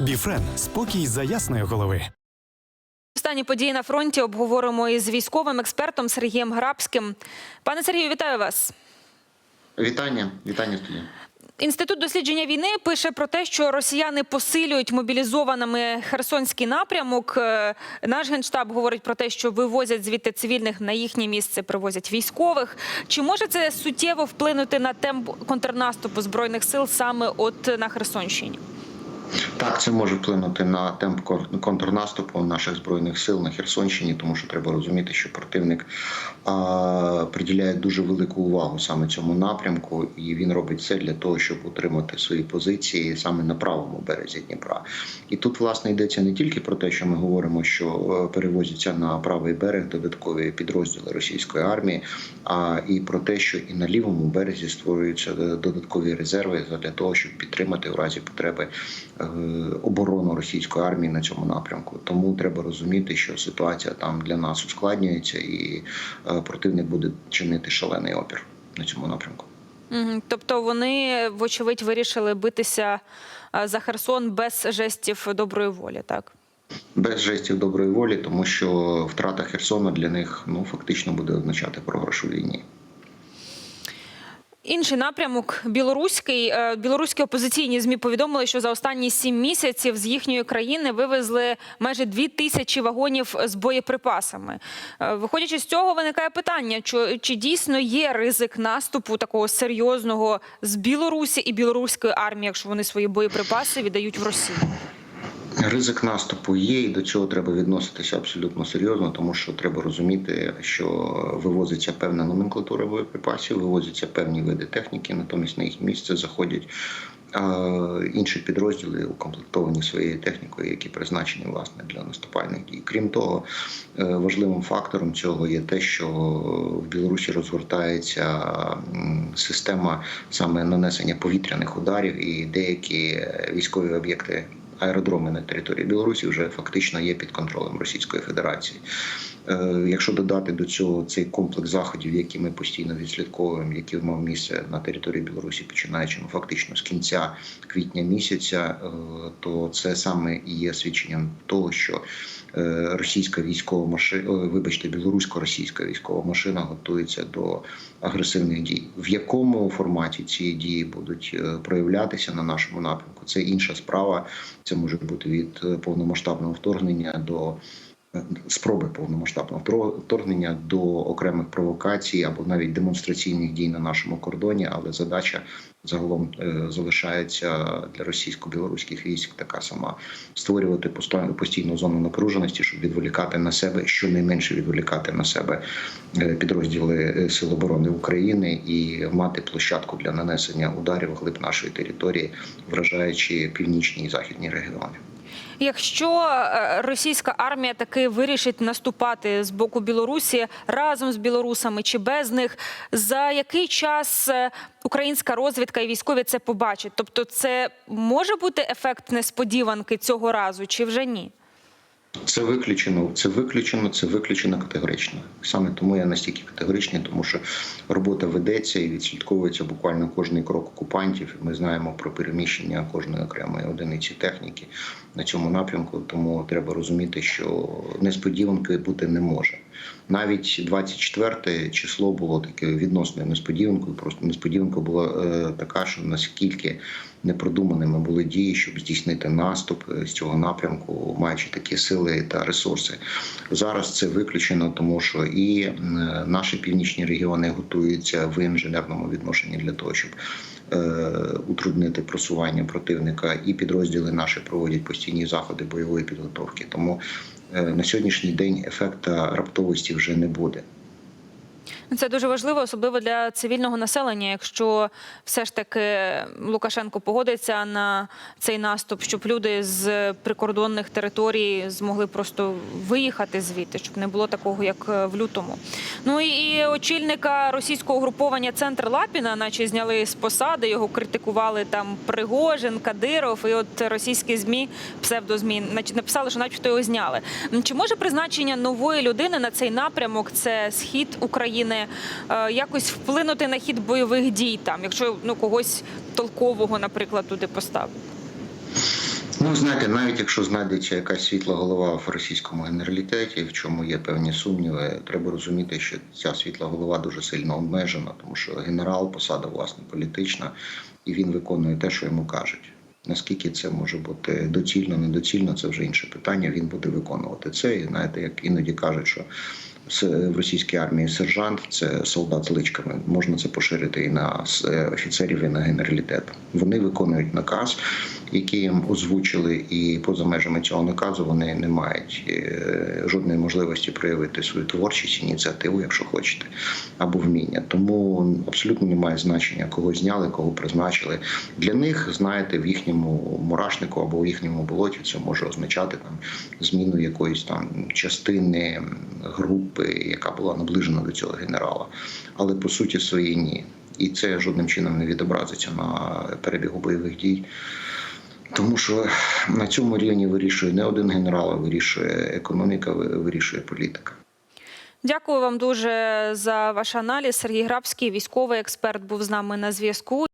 Біфрен спокій за ясної голови. Останні події на фронті обговоримо із військовим експертом Сергієм Грабським. Пане Сергію, вітаю вас. Вітання, вітання студія. Інститут дослідження війни пише про те, що росіяни посилюють мобілізованими Херсонський напрямок. Е, Наш генштаб говорить про те, що вивозять звідти цивільних на їхнє місце, привозять військових. Чи може це суттєво вплинути на темп контрнаступу збройних сил саме от на Херсонщині? Так, це може вплинути на темп кон- контрнаступу наших збройних сил на Херсонщині, тому що треба розуміти, що противник а, приділяє дуже велику увагу саме цьому напрямку, і він робить все для того, щоб утримати свої позиції саме на правому березі Дніпра. І тут власне йдеться не тільки про те, що ми говоримо, що е, перевозяться на правий берег додаткові підрозділи російської армії, а і про те, що і на лівому березі створюються е, додаткові резерви для того, щоб підтримати в разі потреби оборону російської армії на цьому напрямку. Тому треба розуміти, що ситуація там для нас ускладнюється, і е, противник буде чинити шалений опір на цьому напрямку. Тобто вони, вочевидь, вирішили битися е, за Херсон без жестів доброї волі, так? Без жестів доброї волі, тому що втрата Херсона для них ну фактично буде означати програш у війні. Інший напрямок білоруський. Е, Білоруські опозиційні змі повідомили, що за останні сім місяців з їхньої країни вивезли майже дві тисячі вагонів з боєприпасами. Е, Виходячи з цього, виникає питання: чи, чи дійсно є ризик наступу такого серйозного з Білорусі і білоруської армії, якщо вони свої боєприпаси віддають в Росію? Ризик наступу є, і до цього треба відноситися абсолютно серйозно, тому що треба розуміти, що вивозиться певна номенклатура боєприпасів, вивозяться певні види техніки, натомість на їх місце заходять інші підрозділи, укомплектовані своєю технікою, які призначені власне для наступальних дій. Крім того, е, важливим фактором цього є те, що в Білорусі розгортається система саме нанесення повітряних ударів, і деякі військові об'єкти аеродроми на території Білорусі вже фактично є під контролем Російської Федерації. Е, Якщо додати до цього цей комплекс заходів, які ми постійно відслідковуємо, які мав місце на території Білорусі, починаючи ну, фактично з кінця квітня місяця, е, то це саме і є свідченням того, що е, російська військова машина, вибачте, білорусько-російська військова машина готується до агресивних дій. В якому форматі ці дії будуть проявлятися на нашому напрямку? Це інша справа. Це може бути від е, повномасштабного вторгнення до спроби повномасштабного вторгнення до окремих провокацій або навіть демонстраційних дій на нашому кордоні. Але задача загалом е, залишається для російсько-білоруських військ така сама: створювати постійну зону напруженості, щоб відволікати на себе, щонайменше відволікати на себе е, підрозділи е, Сил оборони України і мати площадку для нанесення ударів глиб нашої території, вражаючи північні і західні регіони. Якщо е, російська армія таки вирішить наступати з боку Білорусі разом з білорусами чи без них, за який час е, українська розвідка і військові це побачать? Тобто, це може бути ефект несподіванки цього разу, чи вже ні? Це виключено, це виключено, це виключено категорично. Саме тому я настільки категоричний, тому що робота ведеться і відслідковується буквально кожний крок окупантів. Ми знаємо про переміщення кожної окремої одиниці техніки на цьому напрямку. Тому треба розуміти, що несподіванки бути не може. Навіть 24 число було таке відносною несподіванкою. Просто несподіванка була е, така, що наскільки непродуманими були дії, щоб здійснити наступ е, з цього напрямку, маючи такі сили та ресурси. Зараз це виключено, тому що і е, наші північні регіони готуються в інженерному відношенні для того, щоб е, утруднити просування противника, і підрозділи наші проводять постійні заходи бойової підготовки. Тому на сьогоднішній день ефекта раптовості вже не буде. Це дуже важливо, особливо для цивільного населення. Якщо все ж таки Лукашенко погодиться на цей наступ, щоб люди з прикордонних територій змогли просто виїхати звідти, щоб не було такого, як е, в лютому. Ну і- очільника російського угруповання Центр Лапіна, наче зняли з посади, його критикували там Пригожин, Кадиров, і от російські змі, псевдозмі, написали, що начебто його зняли. Чи може призначення нової людини на цей напрямок, це схід України, е, якось вплинути на хід бойових дій там, якщо ну когось толкового, наприклад, туди поставити? Ну, знаєте, навіть якщо знайдеться якась світла голова в російському генералітеті, в чому є певні сумніви, треба розуміти, що ця світла голова дуже сильно обмежена, тому що генерал посада власне політична, і він виконує те, що йому кажуть. Наскільки це може бути доцільно, недоцільно, це вже інше питання. Він буде виконувати це. І знаєте, як іноді кажуть, що в російській армії сержант це солдат з личками. Можна це поширити і на е, офіцерів, і на генералітет. Вони виконують наказ, який їм озвучили, і поза межами цього наказу вони не мають е, жодної можливості проявити свою творчість, ініціативу, якщо хочете, або вміння. Тому абсолютно немає значення, кого зняли, кого призначили. Для них, знаєте, в їхньому мурашнику або в їхньому болоті це може означати там зміну якоїсь там частини групи, яка була наближена до цього генерала. Але по суті своїй ні. І це жодним чином не відобразиться на перебігу бойових дій. Тому що на цьому рівні вирішує не один генерал, а вирішує економіка, ви- вирішує політика. Дякую вам дуже за ваш аналіз. Сергій Грабський, військовий експерт, був з нами на зв'язку.